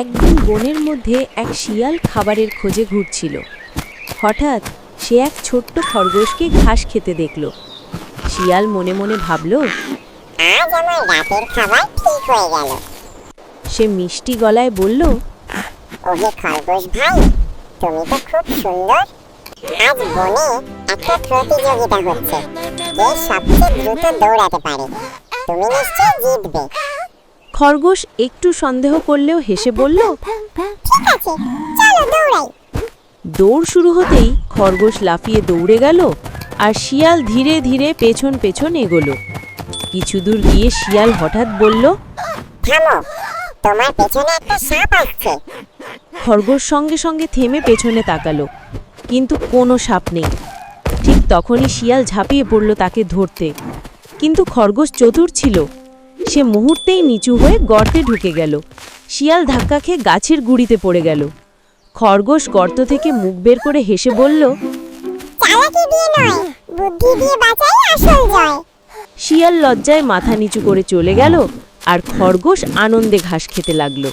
একদিন বনের মধ্যে এক শিয়াল খাবারের খোঁজে ঘুরছিল। হঠাৎ সে এক ছোট্ট খরগোশকে ঘাস খেতে দেখল। শিয়াল মনে মনে ভাবল আজ আমার রাতের খাবার ঠিক হয়ে গেল। সে মিষ্টি গলায় বলল ওহে খরগোশ ভাই তুমি তো খুব সুন্দর। আজ বনে একটা প্রতিযোগিতা হচ্ছে সবচেয়ে দ্রুত দৌড়াতে পারে। তুমি নিশ্চয়ই জিতবে। খরগোশ একটু সন্দেহ করলেও হেসে বলল দৌড় শুরু হতেই খরগোশ লাফিয়ে দৌড়ে গেল আর শিয়াল ধীরে ধীরে পেছন পেছন এগোলো। কিছু দূর গিয়ে শিয়াল হঠাৎ বলল থামো তোমার পেছনে একটা সাপ আসছে। খরগোশ সঙ্গে সঙ্গে থেমে পেছনে তাকালো কিন্তু কোনো সাপ নেই। ঠিক তখনই শিয়াল ঝাঁপিয়ে পড়ল তাকে ধরতে। কিন্তু খরগোশ চতুর ছিল। সে মুহূর্তেই নিচু হয়ে গর্তে ঢুকে গেল। শিয়াল ধাক্কা খেয়ে গাছের গুড়িতে পড়ে গেল। খরগোশ গর্ত থেকে মুখ বের করে হেসে বলল শিয়াল লজ্জায় মাথা নিচু করে চলে গেল আর খরগোশ আনন্দে ঘাস খেতে লাগল।